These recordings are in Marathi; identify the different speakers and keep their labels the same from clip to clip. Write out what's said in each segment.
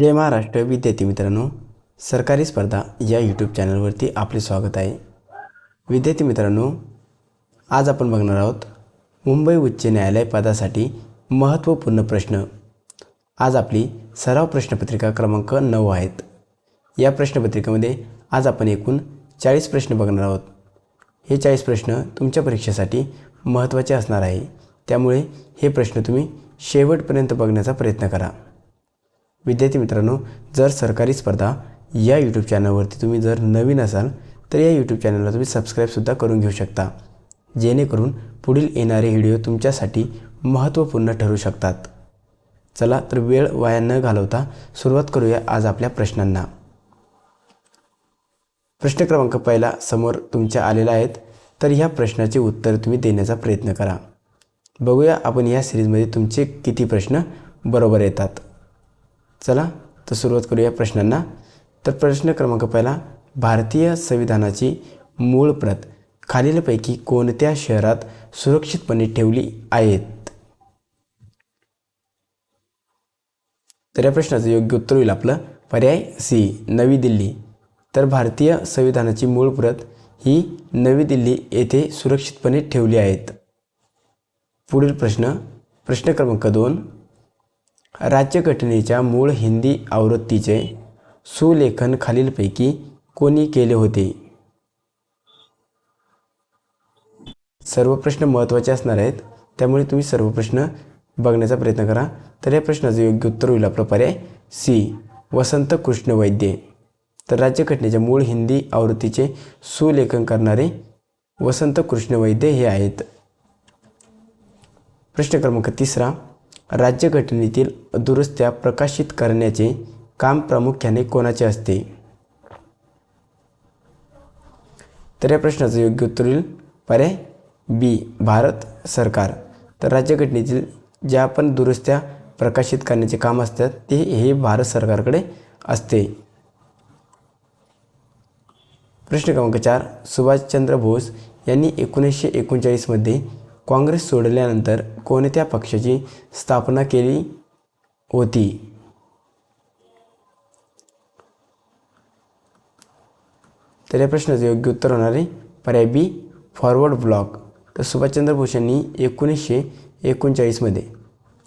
Speaker 1: जय महाराष्ट्र. विद्यार्थी मित्रांनो सरकारी स्पर्धा या यूट्यूब चॅनलवरती आपले स्वागत आहे. विद्यार्थी मित्रांनो आज आपण बघणार आहोत मुंबई उच्च न्यायालय पदासाठी महत्त्वपूर्ण प्रश्न. आज आपली सराव प्रश्नपत्रिका क्रमांक नऊ आहेत. या प्रश्नपत्रिकेमध्ये आज आपण एकूण चाळीस प्रश्न बघणार आहोत. हे चाळीस प्रश्न तुमच्या परीक्षेसाठी महत्त्वाचे असणार आहे. त्यामुळे हे प्रश्न तुम्ही शेवटपर्यंत बघण्याचा प्रयत्न करा. विद्यार्थी मित्रांनो जर सरकारी स्पर्धा या यूट्यूब चॅनलवरती तुम्ही जर नवीन असाल तर या यूट्यूब चॅनलला तुम्ही सबस्क्राईबसुद्धा करून घेऊ शकता. जेणेकरून पुढील येणारे व्हिडिओ तुमच्यासाठी महत्त्वपूर्ण ठरू शकतात. चला तर वेळ वाया न घालवता सुरुवात करूया आज आपल्या प्रश्नांना. प्रश्न क्रमांक पहिला समोर तुमच्या आलेला आहेत तर ह्या प्रश्नाचे उत्तर तुम्ही देण्याचा प्रयत्न करा. बघूया आपण या सिरीजमध्ये तुमचे किती प्रश्न बरोबर येतात. चला तर सुरुवात करूया प्रश्नांना. तर प्रश्न क्रमांक पहिला भारतीय संविधानाची मूळ प्रत खालीलपैकी कोणत्या शहरात सुरक्षितपणे ठेवली आहेत? तर या प्रश्नाचं योग्य उत्तर होईल आपलं. पर्याय सी नवी दिल्ली. तर भारतीय संविधानाची मूळ प्रत ही नवी दिल्ली येथे सुरक्षितपणे ठेवली आहेत. पुढील प्रश्न प्रश्न क्रमांक दोन राज्यघटनेच्या मूळ हिंदी आवृत्तीचे सुलेखन खालीलपैकी कोणी केले होते? सर्व प्रश्न महत्त्वाचे असणार आहेत. त्यामुळे तुम्ही सर्व प्रश्न बघण्याचा प्रयत्न करा. तर या प्रश्नाचं योग्य उत्तर होईल आपला पर्याय सी वसंत कृष्ण वैद्य. तर राज्यघटनेच्या मूळ हिंदी आवृत्तीचे सुलेखन करणारे वसंत कृष्ण वैद्य हे आहेत. प्रश्न क्रमांक तिसरा राज्यघटनेतील दुरुस्त्या प्रकाशित करण्याचे काम प्रामुख्याने कोणाचे असते? तर या प्रश्नाचं योग्य उत्तर येईल पर्याय बी भारत सरकार. तर राज्यघटनेतील ज्या पण दुरुस्त्या प्रकाशित करण्याचे काम असतात ते हे भारत सरकारकडे असते. प्रश्न क्रमांक चार सुभाषचंद्र बोस यांनी एकोणीसशे एकोणचाळीसमध्ये काँग्रेस सोडल्यानंतर कोणत्या पक्षाची स्थापना केली होती? तर या प्रश्नाचं योग्य उत्तर होणार आहे पर्याय बी फॉरवर्ड ब्लॉक तर सुभाषचंद्र बोस यांनी एकोणीसशे एकोणचाळीसमध्ये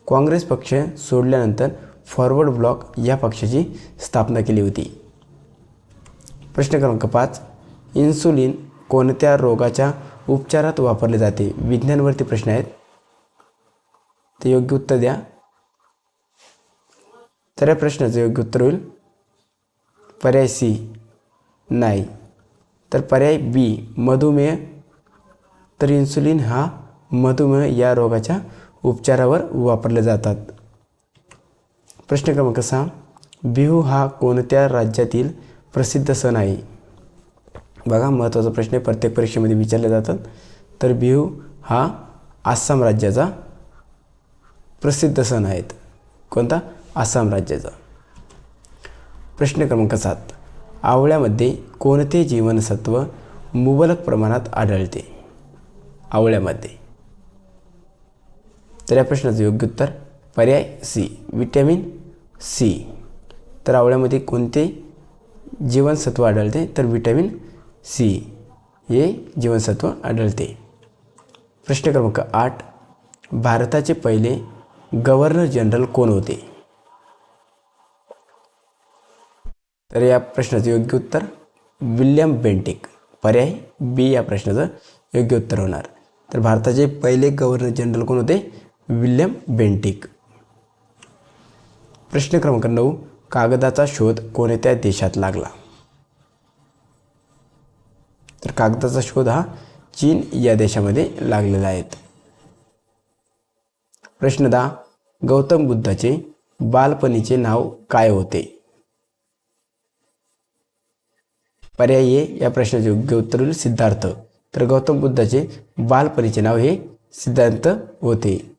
Speaker 1: काँग्रेस पक्ष सोडल्यानंतर फॉरवर्ड ब्लॉक या पक्षाची स्थापना केली होती. प्रश्न क्रमांक पाच इन्सुलिन कोणत्या रोगाच्या उपचारात वापरले जाते. विज्ञानवरती प्रश्न आहेत. ते योग्य उत्तर द्या. तर या प्रश्नाचं योग्य उत्तर होईल. पर्याय सी. नाही. तर पर्याय बी. मधुमेह. तर इन्सुलिन हा मधुमेह या रोगाच्या उपचारावर वापरले जातात. प्रश्न क्रमांक सहा. बिहू हा कोणत्या राज्यातील प्रसिद्ध सण आहे? बघा महत्त्वाचा प्रश्न आहे. प्रत्येक परीक्षेमध्ये विचारले जातात तर बिहू हा आसाम राज्याचा प्रसिद्ध सण आहेत कोणता? आसाम राज्याचा. प्रश्न क्रमांक सात. आवळ्यामध्ये कोणते जीवनसत्व मुबलक प्रमाणात आढळते? आवळ्यामध्ये. तर या प्रश्नाचं योग्य उत्तर पर्याय सी विटॅमिन सी. तर आवळ्यामध्ये कोणते जीवनसत्व आढळते? तर विटॅमिन सी. हे जीवनसत्व आढळते. प्रश्न क्रमांक आठ. भारताचे पहिले गव्हर्नर जनरल कोण होते? तर या प्रश्नाचं योग्य उत्तर विल्यम बेंटिक. पर्याय बी या प्रश्नाचं योग्य उत्तर होणार. तर भारताचे पहिले गव्हर्नर जनरल कोण होते? William Bentinck. प्रश्न क्रमांक नऊ. कागदाचा शोध कोणत्या देशात लागला? तर कागदाचा शोध हा चीन या देशामध्ये लागलेला आहे. प्रश्न दहा. गौतम बुद्धाचे बालपणीचे नाव काय होते? पर्याय ए. या प्रश्नाचे योग्य उत्तर होईल सिद्धार्थ. तर गौतम बुद्धाचे बालपणीचे नाव हे सिद्धांत होते.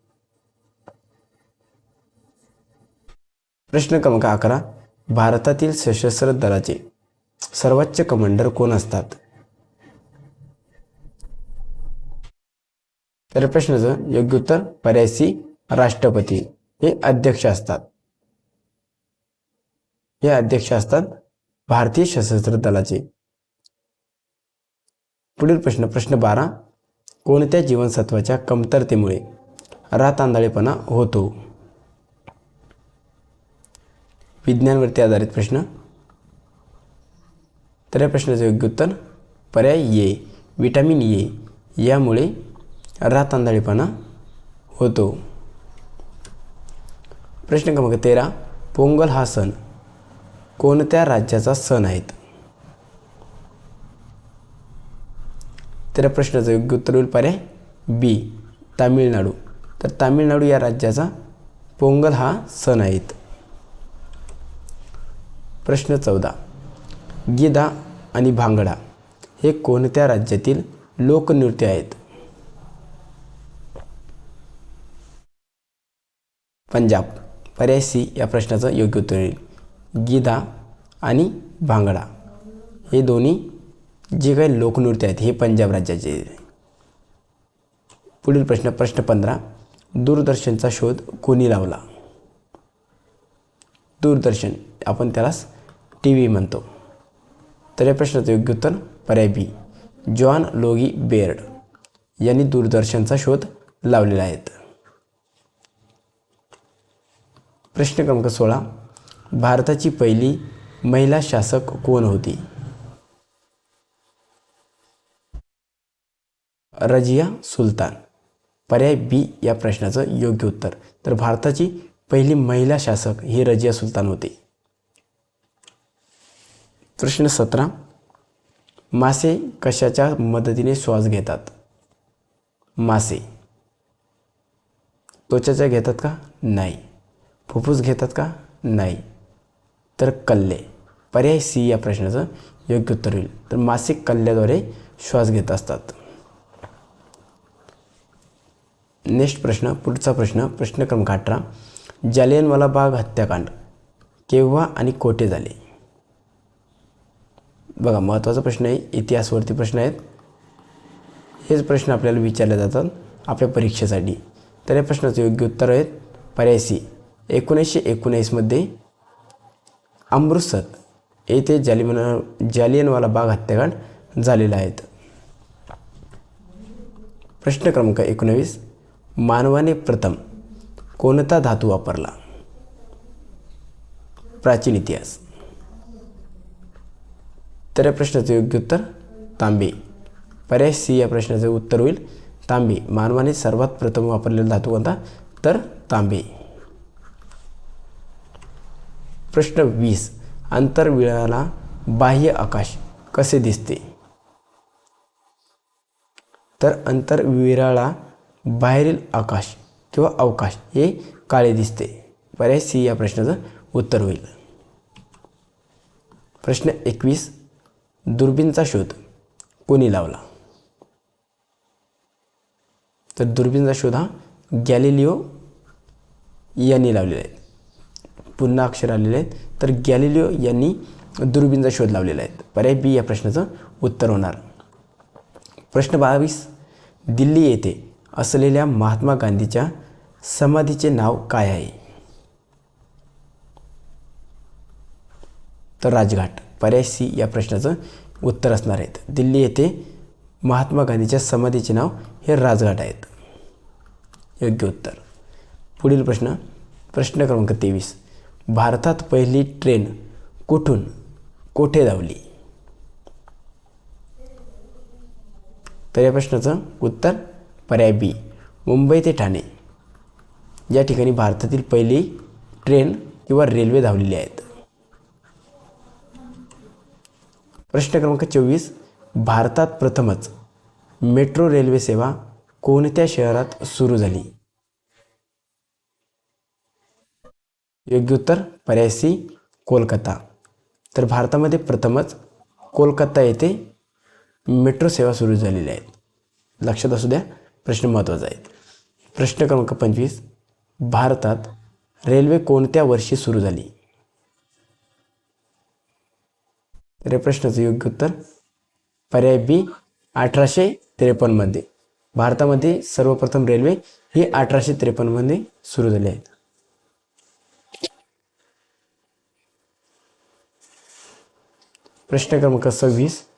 Speaker 1: प्रश्न क्रमांक अकरा. भारतातील सशस्त्र दलाचे सर्वोच्च कमांडर कोण असतात? तर प्रश्नाचं योग्य उत्तर पर्याय सी राष्ट्रपती हे अध्यक्ष असतात. हे अध्यक्ष असतात भारतीय सशस्त्र दलाचे. पुढील प्रश्न प्रश्न बारा. कोणत्या जीवनसत्वाच्या कमतरतेमुळे रातांदळेपणा होतो? विज्ञानवरती आधारित प्रश्न. तर या प्रश्नाचं योग्य उत्तर पर्याय ये विटॅमिन ए यामुळे रातांदळीपणा होतो. प्रश्न क्रमांक तेरा पोंगल हा सण कोणत्या राज्याचा सण आहेत? तेरा प्रश्नाचं योग्य उत्तर होईल पर्याय बी तामिळनाडू. तर तामिळनाडू या राज्याचा पोंगल हा सण आहेत. प्रश्न चौदा गिदा आणि भांगडा हे कोणत्या राज्यातील लोकनृत्य आहेत? पंजाब. पर्याय सी या प्रश्नाचं योग्य उत्तर येईल. गिदा आणि भांगडा. हे दोन्ही जे काही लोकनृत्य आहेत हे पंजाब राज्याचे पुढील प्रश्न प्रश्न पंधरा. दूरदर्शनचा शोध कोणी लावला? दूरदर्शन आपण त्यालाच टी व्ही म्हणतो. तर या प्रश्नाचं योग्य उत्तर पर्याय बी. जॉन लोगी बेर्ड यांनी दूरदर्शनचा शोध लावलेला आहे. प्रश्न क्रमांक सोळा. भारताची पहिली महिला शासक कोण होती? रजिया सुलतान. पर्याय बी या प्रश्नाचं योग्य उत्तर. तर भारताची पहिली महिला शासक ही रजिया सुलतान होती. प्रश्न सतरा. मासे कशाच्या मदतीने श्वास घेतात? मासे. त्वचाच्या घेतात का? नाही. फुफ्फुस घेतात का? नाही. तर कल्ले. पर्याय सी या प्रश्नाचं योग्य उत्तर होईल. तर मासिक कल्ल्याद्वारे श्वास घेत असतात. नेक्स्ट प्रश्न पुढचा प्रश्न प्रश्न क्रमांक अठरा. जालियनवाला बाग हत्याकांड. केव्हा आणि कोठे झाले? बघा महत्त्वाचा प्रश्न आहे. इतिहासवरती प्रश्न आहेत. हेच प्रश्न आपल्याला विचारले जातात आपल्या परीक्षेसाठी. तर या प्रश्नाचं योग्य उत्तर आहेत पर्याय सी. एकोणीसशे एकोणीसमध्ये अमृतसर येथे जालिमन जालियनवाला बाग हत्याकांड झालेला आहेत प्रश्न क्रमांक एकोणवीस मानवाने प्रथम कोणता धातू वापरला? प्राचीन इतिहास. तर या प्रश्नाचं योग्य उत्तर तांबे. पर्याय सी या प्रश्नाचं उत्तर होईल. तांबे मानवाने सर्वात प्रथम वापरलेला धातू कोणता? तर तांबे. प्रश्न वीस. आंतरविळाला बाह्य आकाश कसे दिसते? तर अंतरविराळा बाहेरील आकाश किंवा अवकाश हे काळे दिसते. पर्याय सी या प्रश्नाचं उत्तर होईल. प्रश्न एकवीस. दुर्बीनचा शोध कोणी लावला? तर दुर्बीनचा शोध हा गॅलिलिओ यांनी लावलेला आहे. पुन्हा अक्षर आलेले आहेत. तर गॅलिलिओ यांनी दुर्बीनचा शोध लावलेला आहे. पर्याय बी या प्रश्नाचं उत्तर होणार. प्रश्न बावीस. दिल्ली येथे असलेल्या महात्मा गांधीच्या समाधीचे नाव काय आहे? तर राजघाट. पर्याय सी या प्रश्नाचं उत्तर असणार आहेत. दिल्ली येथे महात्मा गांधीच्या समाधीचे नाव हे राजघाट आहेत. योग्य उत्तर. पुढील प्रश्न. प्रश्न क्रमांक तेवीस. भारतात पहिली ट्रेन कुठून कोठे धावली? तर या प्रश्नाचं उत्तर पर्याय बी मुंबई ते ठाणे. या ठिकाणी भारतातील पहिली ट्रेन किंवा रेल्वे धावलेली आहेत. प्रश्न क्रमांक चोवीस भारतात प्रथमच मेट्रो रेल्वे सेवा कोणत्या शहरात सुरू झाली? योग्य उत्तर पर्याय सी कोलकाता. तर भारतामध्ये प्रथमच कोलकाता येथे मेट्रो सेवा सुरू झालेल्या आहेत. लक्षात असू द्या प्रश्न महत्त्वाचा आहे प्रश्न क्रमांक पंचवीस भारतात रेल्वे कोणत्या वर्षी सुरू झाली? तर या प्रश्नाचं योग्य उत्तर पर्याय बी अठराशे त्रेपन्नमध्ये भारतामध्ये सर्वप्रथम रेल्वे ही अठराशे त्रेपन्नमध्ये सुरू झाली आहेत प्रश्न क्रमांक सव्वीस.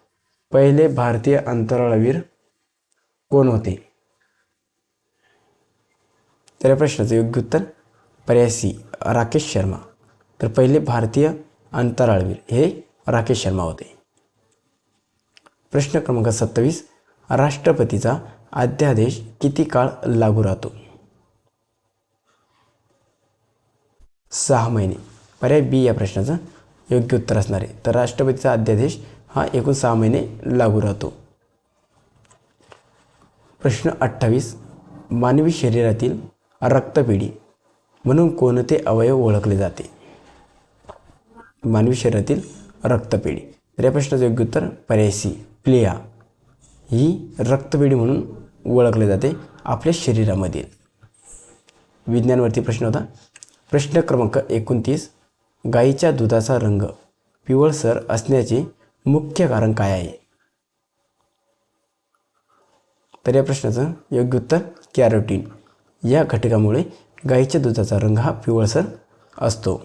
Speaker 1: पहिले भारतीय अंतराळवीर कोण होते? तर या प्रश्नाचं योग्य उत्तर पर्याय सी राकेश शर्मा. तर पहिले भारतीय अंतराळवीर हे राकेश शर्मा होते. प्रश्न क्रमांक सत्तावीस. राष्ट्रपतीचा अध्यादेश किती काळ लागू राहतो? सहा महिने. पर्याय बी या प्रश्नाचं योग्य उत्तर असणार आहे. तर राष्ट्रपतीचा अध्यादेश हा एकूण सहा महिने लागू राहतो. प्रश्न अठ्ठावीस. मानवी शरीरातील रक्तपेढी म्हणून कोणते अवयव ओळखले जाते? मानवी शरीरातील रक्तपेढी. तर या प्रश्नाचं योग्य उत्तर पर्याय सी प्लेया. ही रक्तपेढी म्हणून ओळखले जाते आपल्या शरीरामधील. विज्ञानवरती प्रश्न होता. प्रश्न क्रमांक एकोणतीस. गाईच्या दुधाचा रंग पिवळसर असण्याचे मुख्य कारण काय आहे? तर या प्रश्नाचं योग्य उत्तर कॅरोटीन. या घटकामुळे गाईच्या दुधाचा रंग हा पिवळसर असतो.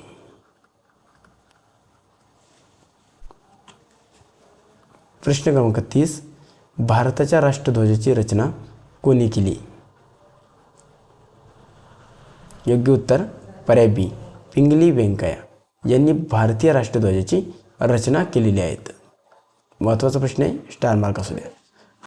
Speaker 1: प्रश्न क्रमांक तीस. भारताच्या राष्ट्रध्वजाची रचना कोणी केली? योग्य उत्तर पर्याय बी. पिंगली व्यंकय्या यांनी भारतीय राष्ट्रध्वजाची रचना केलेली आहेत. महत्त्वाचा प्रश्न आहे स्टार मार्क असू द्या.